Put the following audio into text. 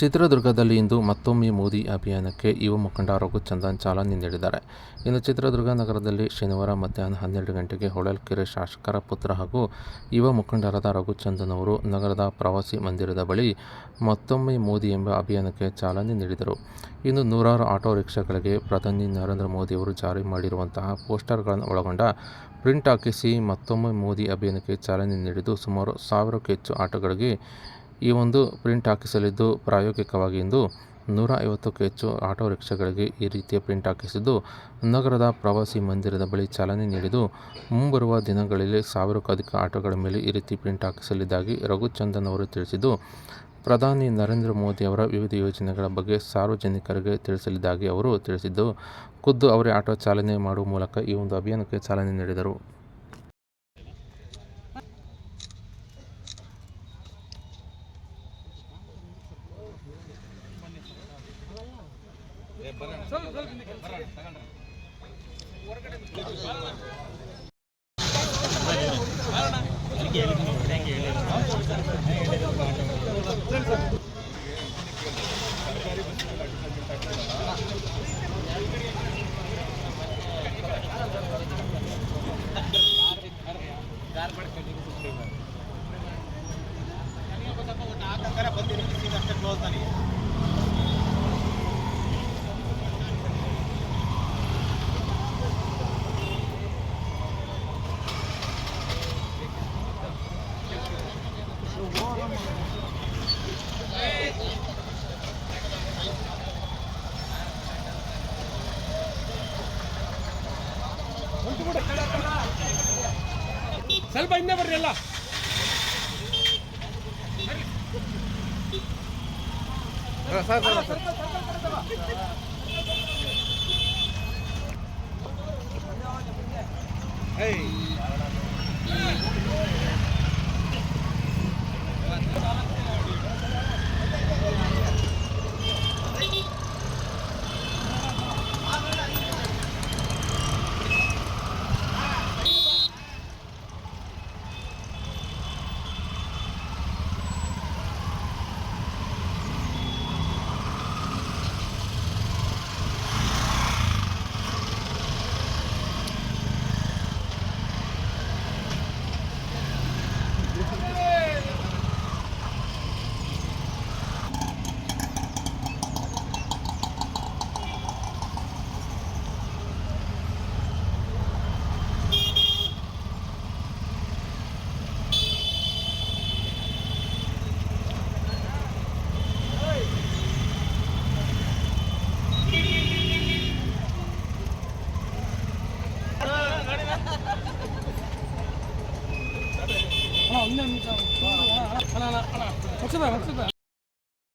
ಚಿತ್ರದುರ್ಗದಲ್ಲಿ ಇಂದು ಮತ್ತೊಮ್ಮೆ ಮೋದಿ ಅಭಿಯಾನಕ್ಕೆ ಯುವ ಮುಖಂಡ ರಘುಚಂದನ್ ಚಾಲನೆ ನೀಡಿದ್ದಾರೆ. ಇನ್ನು ಚಿತ್ರದುರ್ಗ ನಗರದಲ್ಲಿ ಶನಿವಾರ ಮಧ್ಯಾಹ್ನ ಹನ್ನೆರಡು ಗಂಟೆಗೆ ಹೊಳಲ್ಕೆರೆ ಶಾಸಕರ ಪುತ್ರ ಹಾಗೂ ಯುವ ಮುಖಂಡರಾದ ರಘುಚಂದನ್ ಅವರು ನಗರದ ಪ್ರವಾಸಿ ಮಂದಿರದ ಬಳಿ ಮತ್ತೊಮ್ಮೆ ಮೋದಿ ಎಂಬ ಅಭಿಯಾನಕ್ಕೆ ಚಾಲನೆ ನೀಡಿದರು. ಇನ್ನು ನೂರಾರು ಆಟೋ ರಿಕ್ಷಾಗಳಿಗೆ ಪ್ರಧಾನಿ ನರೇಂದ್ರ ಮೋದಿ ಅವರು ಜಾರಿ ಮಾಡಿರುವಂತಹ ಪೋಸ್ಟರ್ಗಳನ್ನು ಒಳಗೊಂಡ ಪ್ರಿಂಟ್ ಹಾಕಿಸಿ ಮತ್ತೊಮ್ಮೆ ಮೋದಿ ಅಭಿಯಾನಕ್ಕೆ ಚಾಲನೆ ನೀಡಿದ್ದು ಸುಮಾರು ಸಾವಿರಕ್ಕೂ ಹೆಚ್ಚು ಆಟೋಗಳಿಗೆ ಈ ಒಂದು ಪ್ರಿಂಟ್ ಹಾಕಿಸಲಿದ್ದು ಪ್ರಾಯೋಗಿಕವಾಗಿ ಇಂದು ನೂರ ಐವತ್ತಕ್ಕೂ ಹೆಚ್ಚು ಆಟೋ ರಿಕ್ಷಾಗಳಿಗೆ ಈ ರೀತಿಯ ಪ್ರಿಂಟ್ ಹಾಕಿಸಿದ್ದು, ನಗರದ ಪ್ರವಾಸಿ ಮಂದಿರದ ಬಳಿ ಚಾಲನೆ ನೀಡಿದ್ದು, ಮುಂಬರುವ ದಿನಗಳಲ್ಲಿ ಸಾವಿರಕ್ಕೂ ಅಧಿಕ ಆಟೋಗಳ ಮೇಲೆ ಈ ರೀತಿ ಪ್ರಿಂಟ್ ಹಾಕಿಸಲಿದ್ದಾಗಿ ರಘುಚಂದನ್ ಅವರು ತಿಳಿಸಿದ್ದು, ಪ್ರಧಾನಿ ನರೇಂದ್ರ ಮೋದಿ ಅವರ ವಿವಿಧ ಯೋಜನೆಗಳ ಬಗ್ಗೆ ಸಾರ್ವಜನಿಕರಿಗೆ ತಿಳಿಸಲಿದ್ದಾಗಿ ಅವರು ತಿಳಿಸಿದ್ದು, ಖುದ್ದು ಅವರೇ ಆಟೋ ಚಾಲನೆ ಮಾಡುವ ಮೂಲಕ ಈ ಒಂದು ಅಭಿಯಾನಕ್ಕೆ ಚಾಲನೆ ನೀಡಿದರು. ಹೊರಗಡೆ ಸ್ವಲ್ಪ ಹಿಂದೆ ಬರ್ರಿ ಎಲ್ಲ. 하나 하나 하나. 복잡해 복잡해.